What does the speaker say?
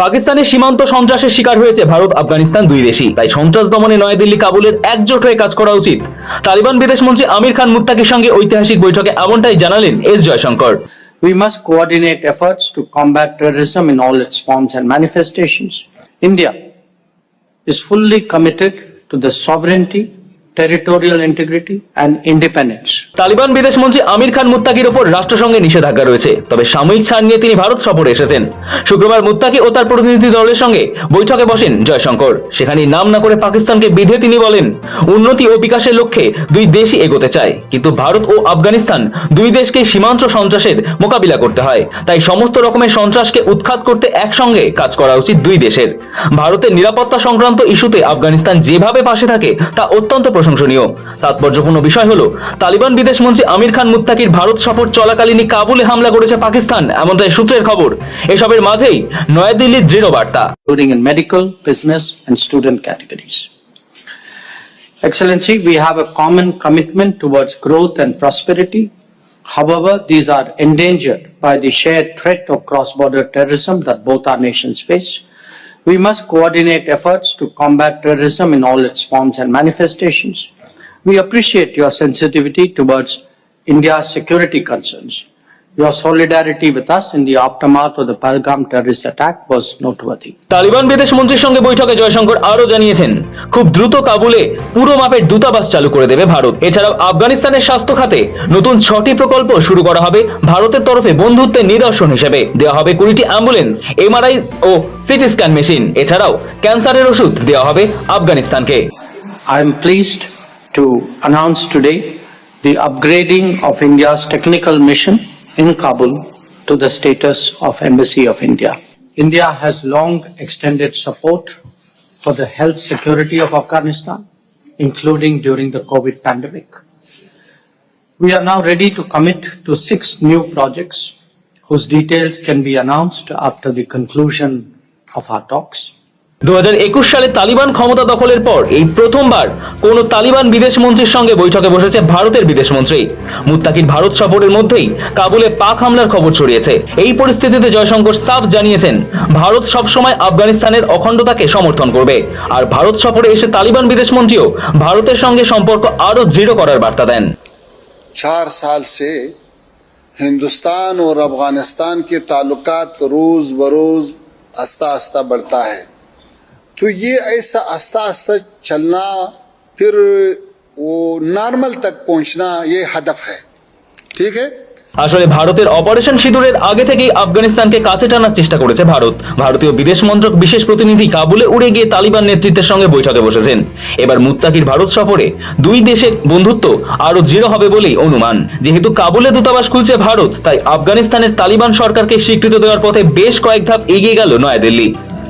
পাকিস্তানের সীমান্ত সন্ত্রাসের শিকার হয়েছে ভারত আফগানিস্তান দুই দেশই। তাই সন্ত্রাস দমনে নয়াদিল্লি কাবুলের একজোট হয়ে কাজ করা উচিত। তালিবান বিদেশমন্ত্রী আমির খান মুত্তাকির সঙ্গে ঐতিহাসিক বৈঠকে এমনটাই জানালেন S Jaishankar. We must coordinate efforts to combat terrorism in all its forms and manifestations. India is fully committed to the sovereignty, territorial integrity, and independence. Taliban বিদেশমন্ত্রী আমির খান মুত্তাকির ওপর রাষ্ট্রসংঘে নিষেধাজ্ঞা রয়েছে। তবে সাময়িক ছাড় নিয়ে তিনি ভারত সফরে এসেছেন। শুক্রবার মুত্তাকি ও তার প্রতিনিধি দলের সঙ্গে বৈঠকে বসেন জয়শঙ্কর। সেখানে নাম না করে পাকিস্তানকে বিধে তিনি বলেন উন্নতি ও বিকাশের লক্ষ্যে দুই দেশই এগোতে চায়। কিন্তু ভারত ও আফগানিস্তান দুই দেশকে সীমান্ত সন্ত্রাসের মোকাবিলা করতে হয়। তাই সমস্ত রকমের সন্ত্রাসকে উৎখাত করতে একসঙ্গে কাজ করা উচিত দুই দেশের। ভারতের নিরাপত্তা সংক্রান্ত ইস্যুতে আফগানিস্তান যেভাবে পাশে থাকে তা অত্যন্ত প্রশংসনীয় তাৎপর্যপূর্ণ বিষয় হলো তালিবান বিদেশমন্ত্রী আমির খান মুত্তাকির ভারত সফর চলাকালীনই কাবুলে হামলা করেছে পাকিস্তান এমনটাই সূত্রের খবর এসবের মাঝেই নয়াদিল্লির দৃঢ় বার্তা and. Excellency, we have a common commitment towards growth and prosperity. However, these are endangered by the shared threat of cross-border terrorism that both our nations face. We must coordinate efforts to combat terrorism in all its forms and manifestations. We appreciate your sensitivity towards India's security concerns. Your solidarity with us in the aftermath of the Pahalgam terrorist attack was noteworthy. Taliban বিদেশমন্ত্রীর সঙ্গে বৈঠকে জয়শঙ্কর আরও জানিয়েছেন খুব দ্রুত কাবুলে পুরো মাপের দূতাবাস চালু করে দেবে ভারত। এছাড়াও আফগানিস্তানের স্বাস্থ্য খাতে নতুন ছটি প্রকল্প শুরু করা হবে ভারতের তরফে বন্ধুত্বের নিদর্শন হিসেবে। দেওয়া হবে কুড়িটি অ্যাম্বুলেন্স এমআরআই ও সিটি স্ক্যান মেশিন। এছাড়াও ক্যান্সারের ওষুধ দেওয়া হবে আফগানিস্তানকে। I am pleased to announce today the upgrading of India's technical mission in Kabul to the status of Embassy of India. India has long extended support for the health security of Afghanistan, including during the COVID pandemic. We are now ready to commit to six new projects whose details can be announced after the conclusion of our talks. দু সালে তালিবান ক্ষমতা দখলের পর এই প্রথমবার কোন তালিবান বিদেশমন্ত্রীর সঙ্গে বৈঠকে বসেছে ভারতের বিদেশমন্ত্রী মুত্তাকির ভারত সফরের মধ্যেই কাবুলে পাক হামলার খবর ছড়িয়েছে এই পরিস্থিতিতে জয়শঙ্কর সাফ জানিয়েছেন ভারত সবসময় আফগানিস্তানের অখণ্ডতাকে সমর্থন করবে আর ভারত সফরে এসে তালিবান বিদেশমন্ত্রীও ভারতের সঙ্গে সম্পর্ক আরও দৃঢ় করার বার্তা দেন चार साल से हिंदुस्तान और अफगानिस्तान के ताल्लुकात रोज बरोज आस्ता आस्ता बढ़ता है तो ये ऐसा आस्ता आस्ता चलना फिर वो नॉर्मल तक पहुंचना ये हदफ है ठीक है আসলে ভারতের অপারেশন সিঁদুরের আগে থেকেই আফগানিস্তানকে কাছে টানার চেষ্টা করেছে ভারত ভারতীয় বিদেশ মন্ত্রক বিশেষ প্রতিনিধি কাবুলে উড়ে গিয়ে তালিবান নেতৃত্বের সঙ্গে বৈঠকে বসেছেন এবার মুত্তাকির ভারত সফরে দুই দেশের বন্ধুত্ব আরো দৃঢ় হবে বলেই অনুমান যেহেতু কাবুলে দূতাবাস খুলছে ভারত তাই আফগানিস্তানের তালিবান সরকারকে স্বীকৃতি দেওয়ার পথে বেশ কয়েক ধাপ এগিয়ে গেল নয়াদিল্লি